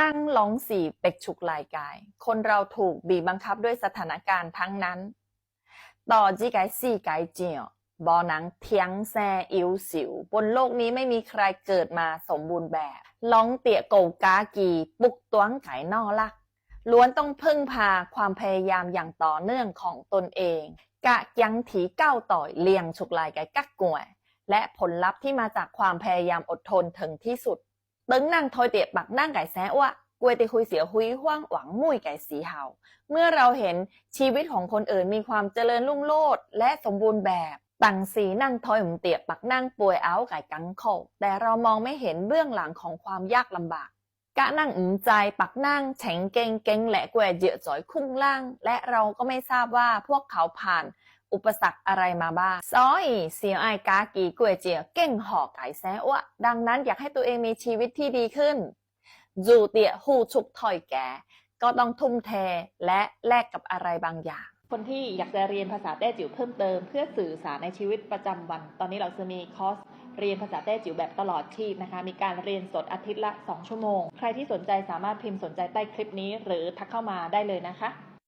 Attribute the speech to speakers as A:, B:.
A: ตั้งหลงสีเป็กฉุกลายกาย คนเราถูกบีบบังคับด้วยสถานการณ์ทั้งนั้น ต่อจีไกสี่ไกเจียวบอหนังเทียงแซอิวสิว บนโลกนี้ไม่มีใครเกิดมาสมบูรณ์แบบล้องเตี่ยโกกากี ปุกตวงไก่นอลัก ล้วนต้องพึ่งพาความพยายามอย่างต่อเนื่องของตนเอง กะยังถีเก้าต่อยเลียงฉุกลายไก่กักกวย และผลลัพธ์ที่มาจากความพยายามอดทนถึงที่สุด ตึงนั่งทอยเตียปักนั่งไก่แซะว่ากวยติคุยเสียหุยห้วงหวังมุ่ยไก่สีเฮาเมื่อเราเห็นชีวิตของคนอื่นมีความเจริญรุ่งโรจน์และสมบูรณ์แบบต่างสีนั่งทอยหมเตียปักนั่งป่วยเอาไก่กังโคแต่เรามองไม่เห็นเบื้องหลังของความยากลำบากกะนั่งอุ่นใจปักนั่งแฉงเกงเกงและแกวเจียจ่อยคุ้งล่าง และเราก็ไม่ทราบว่าพวกเขาผ่าน อุปสรรคอะไรมาบ้างซอยเสียไอายกากีกวยเจียเก่งห่อไก่แซะวะดังนั้นอยากให้ตัวเองมีชีวิตที่ดีขึ้นจูเตียหูชุกถอยแกก็ต้องทุ่มเทและแลกกับอะไรบางอย่าง
B: คนที่อยากจะเรียนภาษาแต้จิ๋วเพิ่มเติม เพื่อสื่อสารในชีวิตประจำวัน ตอนนี้เราจะมีคอร์สเรียนภาษาแต้จิ๋วแบบตลอดชีพนะคะ มีการเรียนสดอาทิตย์ละ 2 ชั่วโมง ใครที่สนใจสามารถพิมพ์สนใจใต้คลิปนี้ หรือทักเข้ามาได้เลยนะคะ